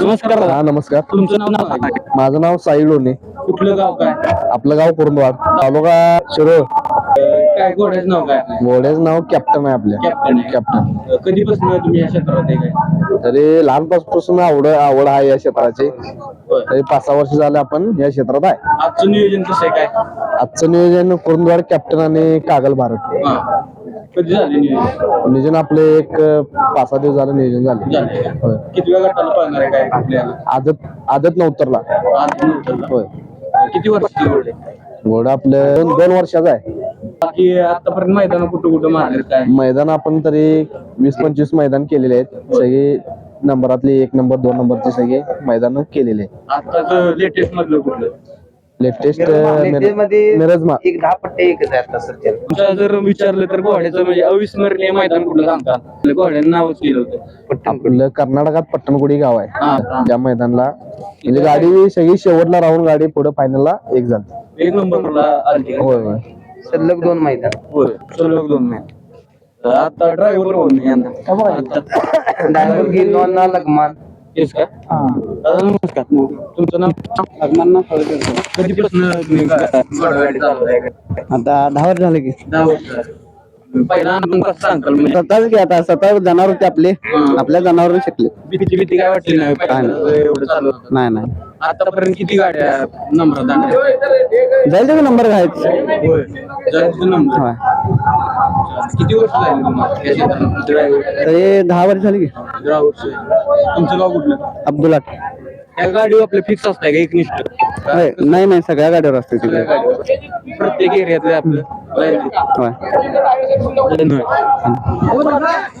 नमस्कार हा नमस्कार. तुमचं नाव नाव काय? माझं नाव साई लोणे. कुठलं गाव काय? आपलं गाव कुरुंदवाड. तालुका शिरोळ अं, काय घोड्याचं नाव काय आपलं? घोड्याचं नाव कॅप्टन आहे आपल्या कॅप्टन आहे. कॅप्टन. अं, कधीपासून तुम्ही या क्षेत्रात आहे? काय तरी लहानपासून आवड आवड आहे या क्षेत्राची. तरी पाच सहा वर्ष झाले आपण या क्षेत्रात आहे. आजचं नियोजन कसं आहे काय? आजचं नियोजन कुरुंदवाड कॅप्टन आणि कागल भारत. हा. कधी झाले नियोजन? नियोजन आपले एक पाच सहा दिवस झालं नियोजन झाले. झाले. का? होय. किती वेळ गटाला पळणार आहे काय आपल्याला आदत आदत आज नव्हतं. होय. किती वर्षाची घोडे घोडा आपलं दोन दोन वर्षाचा आहे. बाकी आतापर्यंत मैदान कुठं कुठं मारले काय? मैदान आपण तरी वीस पंचवीस मैदान केलेले आहेत. सगळे नंबरातले एक नंबर दोन नंबरचे सगळे मैदान केलेले आहेत. आताच लेटेस्ट मधलं कुठलं? लेटेस्टमध्ये मिरज मा एक दहा पट्टे एकच आहेत आता सध्या. तुमच्या जर विचारलं तर घोड्याचं म्हणजे अविस्मरणीय मैदान कुठलं सांगता? घोड्यानं नावच केलं होतं. आपलं कर्नाटकात पट्टणकुडी गाव. आहे. त्या मैदानला. म्हणजे गाडी सगळी शेवटला राहून गाडी पुढे फायनलला एक झाली. एक नंबरला आली? होय होय. सलग दोन मैदान. होय सलग दोन महिने तर आता ड्रायव्हर आता ड्रायव्हर गेलो ना लगमान. तेच का? दादा नमस्कार. तुमचं नाव? लग्नांना कधीपासून तुम्ही गा- घोडागाडी चालवताय का? आता दहा वर्ष झाले की. दहा वर्ष झाली. पहिला अनुभव कसा सांगताल म्हणजे स्वतःच की आता स्वतः जनावर होते आपले. आपल्या जनावर शिकले. भीती भीती काय वाटली नाही? पहिल्यांदा एवढं चालवत होतं. नाही नाही. आतापर्यंत किती गाड्या आणल्या जाईल ते नंबर घ्यायचे? होय. जायचं नंबर. होय. किती वर्ष झाली तुम्हाला या क्षेत्रात ड्रायव्हर तरी दहा वर्ष झाली की. दहा वर्ष तुमचं गाव कुठलं? अब्दुल्ला त्या गाडीवर आपलं फिक्स असतंय का एकनिष्ठ होय नाही नाही सगळ्या गाडीवर असते तिकडे प्रत्येक एरियातले आपलं होय. धन्यवाद.